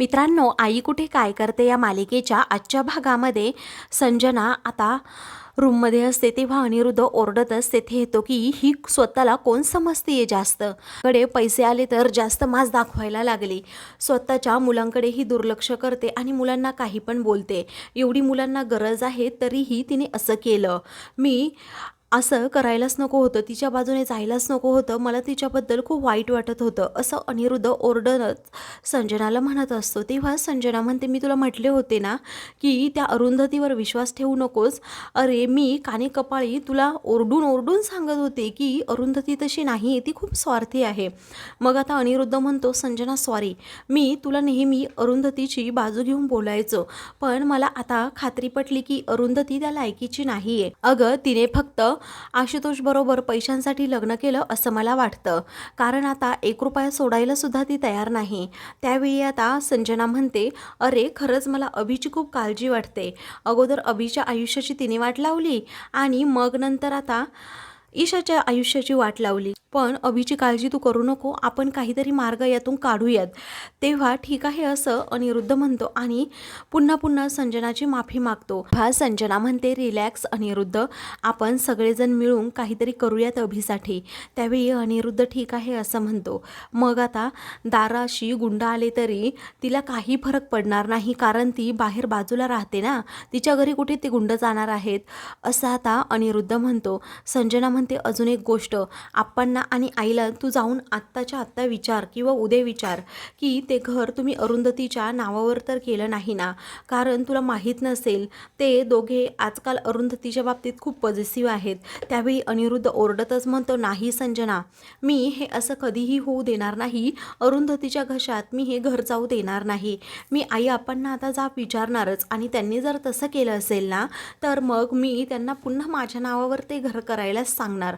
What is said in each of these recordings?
मित्रांनो आई कुठे काय करते या मालिकेच्या आजच्या भागामध्ये? संजना आता रूममध्ये असते तेव्हा अनिरुद्ध ओरडतच तेथे येतो की ही स्वतःला कोण समजते जास्त? कडे पैसे आले तर जास्त मास दाखवायला लागली. स्वतःच्या मुलांकडेही दुर्लक्ष करते आणि मुलांना काही पण बोलते. एवढी मुलांना गरज आहे तरीही तिने असं केलं. मी असं करायलाच नको होतं तिच्या बाजूने जायलाच नको होतं मला तिच्याबद्दल खूप वाईट वाटत होतं असं अनिरुद्ध ओरडत संजनाला म्हणत असतो. तेव्हा संजना म्हणते मी तुला म्हटले होते ना की त्या अरुंधतीवर विश्वास ठेवू नकोस. अरे मी काने कपाळी तुला ओरडून ओरडून सांगत होते की अरुंधती तशी नाही ती खूप स्वार्थी आहे. मग आता अनिरुद्ध म्हणतो संजना सॉरी मी तुला नेहमी अरुंधतीची बाजू घेऊन बोलायचो पण मला आता खात्री पटली की अरुंधती त्या लायकीची नाही आहे अगं तिने फक्त आशुतोष बरोबर पैशांसाठी लग्न केलं असं मला वाटतं. कारण आता एक रुपया सोडायला सुद्धा ती तयार नाही. त्यावेळी आता संजना म्हणते अरे खरंच मला अभिची खूप काळजी वाटते. अगोदर अभिच्या आयुष्याची तिने वाट लावली आणि मग नंतर आता ईशाच्या आयुष्याची वाट लावली. पण अभिची काळजी तू करू नको आपण काहीतरी मार्ग यातून काढूयात. तेव्हा ठीक आहे असं अनिरुद्ध म्हणतो आणि पुन्हा पुन्हा संजनाची माफी मागतो. हा संजना म्हणते रिलॅक्स अनिरुद्ध आपण सगळेजण मिळून काहीतरी करूयात अभिसाठी. त्यावेळी अनिरुद्ध ठीक आहे असं म्हणतो. मग आता दाराशी गुंड आले तरी तिला काही फरक पडणार नाही कारण ती बाहेर बाजूला राहते ना. तिच्या घरी कुठे ते गुंड जाणार आहेत? असं आता अनिरुद्ध म्हणतो. संजना म्हणते अजून एक गोष्ट. आप्पांना आणि आईला तू जाऊन आत्ताच्या आत्ता विचार किंवा उद्या विचार की ते घर तुम्ही अरुंधतीच्या नावावर तर केलं नाही ना? कारण तुला माहीत नसेल ते दोघे आजकाल अरुंधतीच्या बाबतीत खूप पॉझिटिव्ह आहेत. त्यावेळी अनिरुद्ध ओरडतच म्हणतो नाही संजना मी हे असं कधीही होऊ देणार नाही. अरुंधतीच्या घशात मी हे घर जाऊ देणार नाही. मी आई आप्पांना आता जा विचारणारच आणि त्यांनी जर तसं केलं असेल ना तर मग मी त्यांना पुन्हा माझ्या नावावर ते घर करायला सांग सांगणार.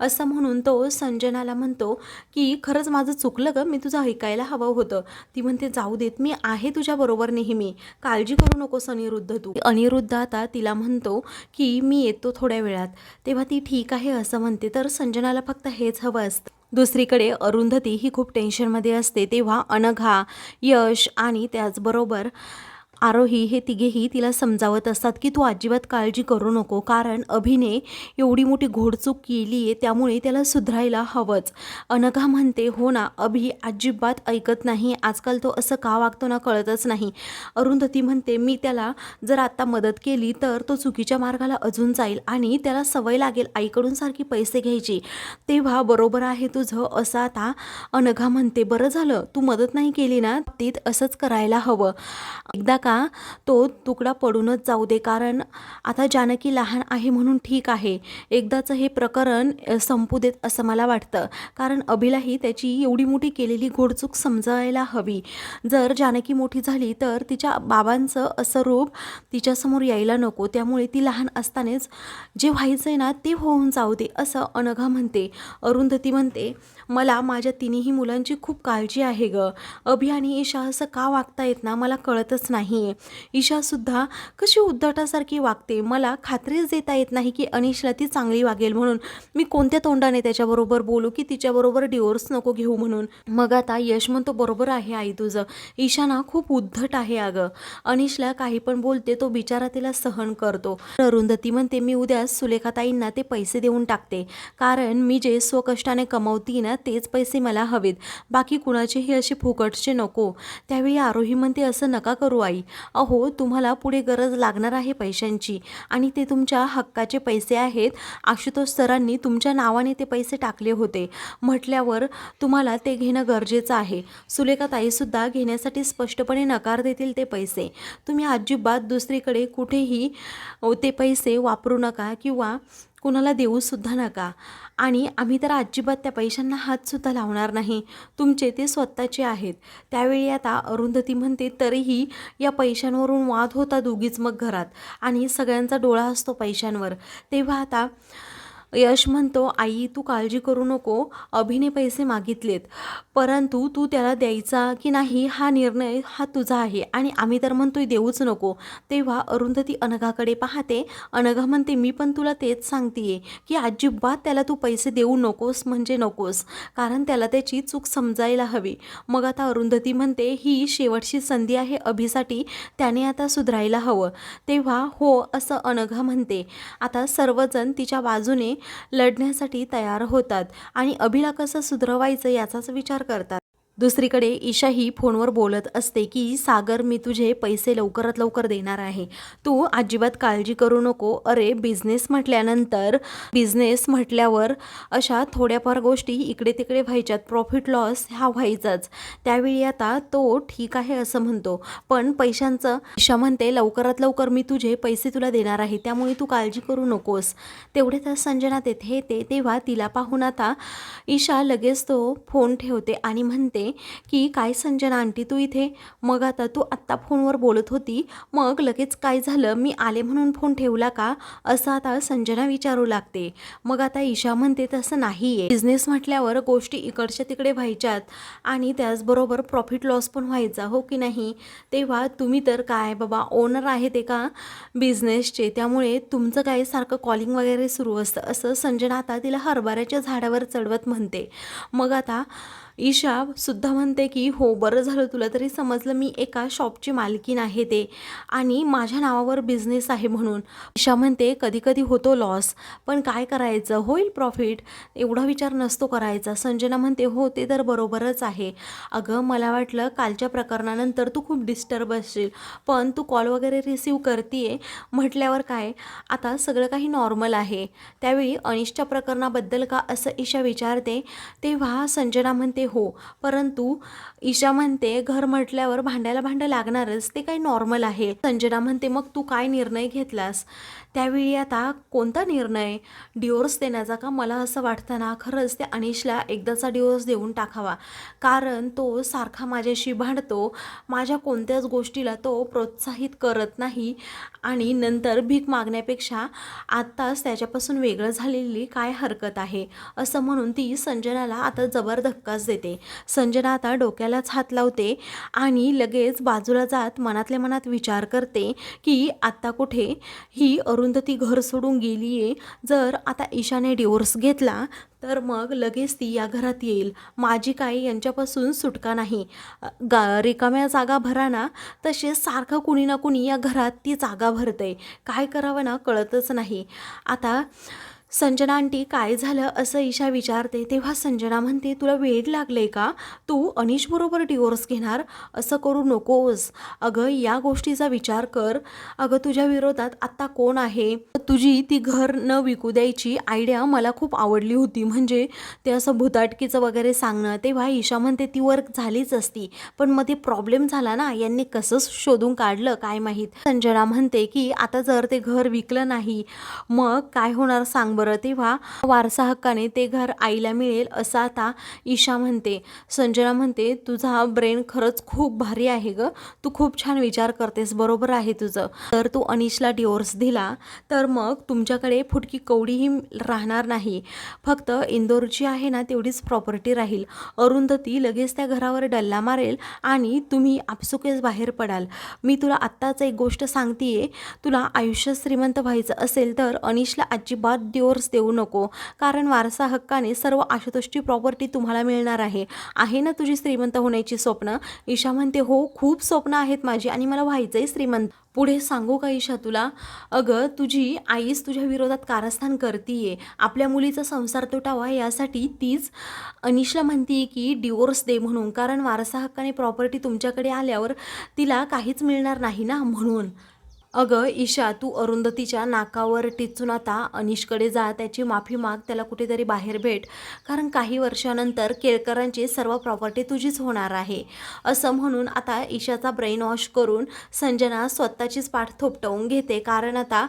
असं म्हणून तो संजनाला म्हणतो की खरंच माझं चुकलं ग मी तुझं ऐकायला हवं होतं. ती म्हणते जाऊ देत मी आहे तुझ्याबरोबर नेहमी. काळजी करू नकोस अनिरुद्ध तू. अनिरुद्ध आता तिला म्हणतो की मी येतो थोड्या वेळात. तेव्हा ती ठीक आहे असं म्हणते. तर संजनाला फक्त हेच हवं असतं. दुसरीकडे अरुंधती ही खूप टेन्शनमध्ये असते. तेव्हा अनघा यश आणि त्याचबरोबर आरोही हे तिघेही तिला समजावत असतात की तू अजिबात काळजी करू नको कारण अभिने एवढी मोठी घोडचूक केली आहे त्यामुळे त्याला सुधरायला हवंच. अनघा म्हणते हो ना अभि अजिबात ऐकत नाही आजकाल तो असं का वागतो ना कळतच नाही. अरुंधती म्हणते मी त्याला जर आत्ता मदत केली तर तो चुकीच्या मार्गाला अजून जाईल आणि त्याला सवय लागेल आईकडून सारखी पैसे घ्यायची. तेव्हा बरोबर आहे तुझं असं आता. अनघा म्हणते बरं झालं तू मदत नाही केली ना तीत असंच करायला हवं. एकदा का तो तुकडा पडूनच जाऊ दे कारण आता जानकी लहान आहे म्हणून ठीक आहे. एकदाचं हे प्रकरण संपू देत असं मला वाटतं. कारण अभिलाही त्याची एवढी मोठी केलेली घोडचूक समजायला हवी. जर जानकी मोठी झाली तर तिच्या बाबांचं असं रूप तिच्यासमोर यायला नको. त्यामुळे ती लहान असतानाच जे व्हायचं आहे ना ते होऊन जाऊ दे असं अनघा म्हणते. अरुंधती म्हणते मला माझ्या तिन्ही मुलांची खूप काळजी आहे ग. अभि आणि ईशा असं का वागता येत ना मला कळतच नाही. आहे ईशासुद्धा कशी उद्धटासारखी वागते. मला खात्रीच देता येत नाही की अनिशला ती चांगली वागेल म्हणून. मी कोणत्या तोंडाने त्याच्याबरोबर बोलू की तिच्याबरोबर डिवोर्स नको घेऊ म्हणून? मग आता यश म्हणतो बरोबर आहे आई तुझं. ईशाना खूप उद्धट आहे अगं. अनिशला काही पण बोलते तो बिचारा तिला सहन करतो. अरुंधती म्हणते मी उद्या सुलेखाताईंना ते पैसे देऊन टाकते. कारण मी जे स्वकष्टाने कमवती ना तेच पैसे मला हवेत. बाकी कुणाचेही असे फुकटचे नको. त्यावेळी आरोही म्हणते असं नका करू आई. अहो तुम्हाला पुढे गरज लागणार आहे पैशांची आणि ते तुमच्या हक्काचे पैसे आहेत. आशुतोष सरांनी तुमच्या नावाने ते पैसे टाकले होते. म्हटल्यावर तुम्हाला ते घेणं गरजेचं आहे. सुलेखा ताईसुद्धा घेण्यासाठी स्पष्टपणे नकार देतील ते पैसे. तुम्ही अजिबात दुसरीकडे कुठेही ते पैसे वापरू नका किंवा कुणाला देऊसुद्धा नका. आणि आम्ही तर अजिबात त्या पैशांना हातसुद्धा लावणार नाही. तुमचे ते स्वतःचे आहेत. त्यावेळी आता अरुंधती म्हणते तरीही या पैशांवरून वाद होता दोघीच मग घरात. आणि सगळ्यांचा डोळा असतो पैशांवर. तेव्हा आता यश म्हणतो आई तू काळजी करू नको अभिने पैसे मागितलेत. परंतु तू त्याला द्यायचा की नाही हा निर्णय हा तुझा आहे आणि आम्ही तर म्हणतोय देऊच नको. तेव्हा अरुंधती अनघाकडे पाहते. अनघा म्हणते मी पण तुला तेच सांगतेय की अजिबात त्याला तू पैसे देऊ नकोस म्हणजे नकोस कारण त्याला त्याची चूक समजायला हवी. मग आता अरुंधती म्हणते ही शेवटची संधी आहे अभिसाठी त्याने आता सुधारायला हवं. तेव्हा हो असं अनघा म्हणते. आता सर्वजण तिच्या बाजूने लढण्यासाठी तयार होतात आणि अभिला कसं सुधरवायचं याचाच विचार करतात. दुसरीकडे ईशा ही फोनवर बोलत असते की सागर मी तुझे पैसे लवकरात लवकर देणार आहे. तू अजिबात काळजी करू नको. अरे बिझनेस म्हटल्यानंतर बिझनेस म्हटल्यावर अशा थोड्याफार गोष्टी इकडे तिकडे व्हायच्यात. प्रॉफिट लॉस हा व्हायचाच. त्यावेळी आता तो ठीक आहे असं म्हणतो. पण पैशांचं ईशा म्हणते लवकरात लवकर मी तुझे पैसे तुला देणार आहे. त्यामुळे तू काळजी करू नकोस. तेवढे तर संजना तेथे येते. तेव्हा तिला पाहून आता ईशा लगेच तो फोन ठेवते आणि म्हणते की काय संजना आंटी तू इथे? मग आता तू आत्ता फोनवर बोलत होती. मग लगेच काय झालं? मी आले म्हणून फोन ठेवला का? असं आता संजना विचारू लागते. मग आता ईशा म्हणते तसं नाही आहे बिझनेस म्हटल्यावर गोष्टी इकडच्या तिकडे व्हायच्यात. आणि त्याचबरोबर प्रॉफिट लॉस पण व्हायचा हो की नाही? तेव्हा तुम्ही तर काय बाबा ओनर आहेत एका बिझनेसचे त्यामुळे तुमचं काय सारखं कॉलिंग वगैरे सुरू असतं? असं संजना आता तिला हरभऱ्याच्या झाडावर चढवत म्हणते. मग आता ईशा सुद्धा म्हणते की हो बरं झालं तुला तरी समजलं मी एका शॉपची मालकीन आहे ते आणि माझ्या नावावर बिझनेस आहे म्हणून. ईशा म्हणते कधी कधी होतो लॉस पण काय करायचं? होईल प्रॉफिट एवढा विचार नसतो करायचा. संजना म्हणते हो ते तर बरोबरच आहे. अगं मला वाटलं कालच्या प्रकरणानंतर तू खूप डिस्टर्ब असशील पण तू कॉल वगैरे रिसीव करतीये. म्हटल्यावर काय? आता सगळं काही नॉर्मल आहे. त्यावेळी अनिशच्या प्रकरणाबद्दल का असं ईशा विचारते? तेव्हा संजना म्हणते हो. परंतु ईशा म्हणते घर म्हटल्यावर भांड्याला भांडं लागणारच ते काही नॉर्मल आहे. संजना म्हणते मग तू काय निर्णय घेतलास? त्यावेळी आता कोणता निर्णय? डिवोर्स देण्याचा का? मला असं वाटतं ना खरंच त्या अनिशला एकदाचा डिवोर्स देऊन टाकावा. कारण तो सारखा माझ्याशी भांडतो. माझ्या कोणत्याच गोष्टीला तो प्रोत्साहित करत नाही. आणि नंतर भीक मागण्यापेक्षा आत्ताच त्याच्यापासून वेगळं झालेली काय हरकत आहे? असं म्हणून ती संजनाला आता जबर धक्काच देते. संजना आता डोक्यालाच हात लावते आणि लगेच बाजूला जात मनातल्या मनात विचार करते की आत्ता कुठे ही अरुंधती घर सोडून गेली आहे जर आता ईशाने डिवोर्स घेतला तर मग लगेच ती या घरात येईल. माझी काही यांच्यापासून सुटका नाही. गा रिकाम्या जागा भरा ना. तसेच सारखं कुणी ना कुणी या घरात ती जागा भरते. काय करावं ना कळतच नाही. आता संजना आंटी काय झालं असं ईशा विचारते. तेव्हा संजना म्हणते तुला वेळ लागले का? तू अनिशबरोबर डिवोर्स घेणार? असं करू नकोस. अगं या गोष्टीचा विचार कर. अगं तुझ्या विरोधात आत्ता कोण आहे? तुझी ती घर न विकू द्यायची आयडिया मला खूप आवडली होती. म्हणजे ते असं भुताटकीचं वगैरे सांगणं. तेव्हा ईशा म्हणते ती वर्क झालीच असती. पण मध्ये प्रॉब्लेम झाला ना? यांनी कसं शोधून काढलं? काय माहीत? संजना म्हणते की आता जर ते घर विकलं नाही मग काय होणार सांग बरं तेव्हा वारसा हक्काने ते घर आईला मिळेल असं आता ईशा म्हणते. संजना म्हणते तुझा ब्रेन खरंच खूप भारी आहे ग. तू खूप छान विचार करतेस बरोबर आहे तुझं. तर तू अनिशला डिवोर्स दिला तर मग तुमच्याकडे फुटकी कवडीही राहणार नाही. फक्त इंदोरची आहे ना तेवढीच प्रॉपर्टी राहील. अरुंधती लगेच त्या घरावर डल्ला मारेल आणि तुम्ही आपसुकेच बाहेर पडाल. मी तुला आत्ताच एक गोष्ट सांगतेय. तुला आयुष्य श्रीमंत व्हायचं असेल तर अनिशला अजिबात डिवोर्स देऊ नको. कारण वारसा हक्काने सर्व आशुतोषची प्रॉपर्टी तुम्हाला मिळणार आहे. आहे ना तुझी श्रीमंत होण्याची स्वप्न? ईशा म्हणते हो खूप स्वप्न आहेत माझी आणि मला व्हायचंय श्रीमंत. पुढे सांगू का ईशा तुला? अगं तुझी आईच तुझ्या विरोधात कारस्थान करतीये. आपल्या मुलीचा संसार तुटावा यासाठी तीच अनिशला म्हणतीये की डिवोर्स दे म्हणून. कारण वारसा हक्काने प्रॉपर्टी तुमच्याकडे आल्यावर तिला काहीच मिळणार नाही ना म्हणून. अगं ईशा तू अरुंधतीच्या नाकावर टिचून आता अनिशकडे जा त्याची माफी माग त्याला कुठेतरी बाहेर भेट. कारण काही वर्षानंतर केळकरांची सर्व प्रॉपर्टी तुझीच होणार आहे. असं म्हणून आता ईशाचा ब्रेन वॉश करून संजना स्वतःचीच पाठ थोपटवून घेते. कारण आता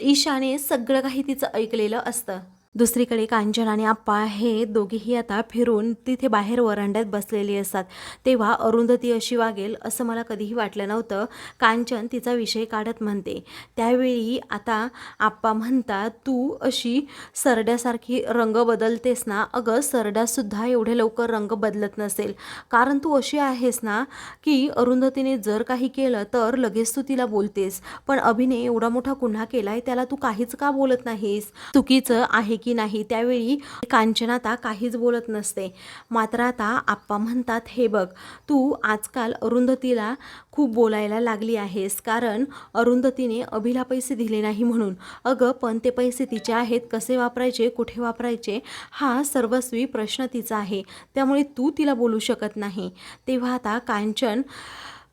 ईशाने सगळं काही तिचं ऐकलेलं असतं. दुसरीकडे कांचन आणि आप्पा हे दोघेही आता फिरून तिथे बाहेर वरांड्यात बसलेली असतात. तेव्हा अरुंधती अशी वागेल असं मला कधीही वाटलं नव्हतं. कांचन तिचा विषय काढत म्हणते. त्यावेळी आता आप्पा म्हणतात तू अशी सरड्यासारखी रंग बदलतेस ना. अगं सरड्यासुद्धा एवढे लवकर रंग बदलत नसेल. कारण तू अशी आहेस ना की अरुंधतीने जर काही केलं तर लगेच तू तिला बोलतेस. पण अभिने एवढा मोठा गुन्हा केलाय त्याला तू काहीच का बोलत नाहीस? चुकीचं आहे की की नाही त्यावेळी कांचन आता काहीच बोलत नसते. मात्र आता आप्पा म्हणतात हे बघ तू आजकाल अरुंधतीला खूप बोलायला लागली आहेस. कारण अरुंधतीने अभिला पैसे दिले नाही म्हणून. अगं पण ते पैसे तिचे आहेत. कसे वापरायचे कुठे वापरायचे हा सर्वस्वी प्रश्न तिचा आहे. त्यामुळे तू तिला बोलू शकत नाही. तेव्हा आता कांचन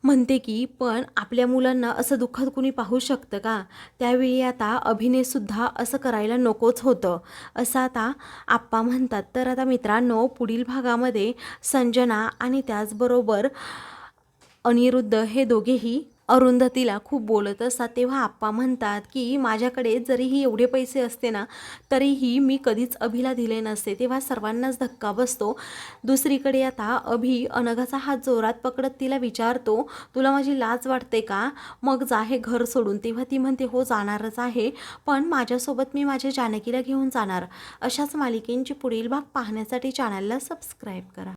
म्हणते की पण आपल्या मुलांना असं दुःखात कुणी पाहू शकतं का? त्यावेळी आता अभिनयसुद्धा असं करायला नकोच होतं. असं आता आप्पा म्हणतात. तर आता मित्रांनो पुढील भागामध्ये संजना आणि त्याचबरोबर अनिरुद्ध हे दोघेही अरुंधतीला खूप बोलत असतात तेव्हा आप्पा म्हणतात की माझ्याकडे जरीही एवढे पैसे असते ना तरीही मी कधीच अभिला दिले नसते. तेव्हा सर्वांनाच धक्का बसतो. दुसरीकडे आता अभि अनघाचा हात जोरात पकडत तिला विचारतो तुला माझी लाज वाटते का? मग जा हे घर सोडून. तेव्हा ती म्हणते हो जाणारच आहे पण माझ्यासोबत मी माझ्या जानकीला घेऊन जाणार. अशाच मालिकेंची पुढील भाग पाहण्यासाठी चॅनलला सबस्क्राईब करा.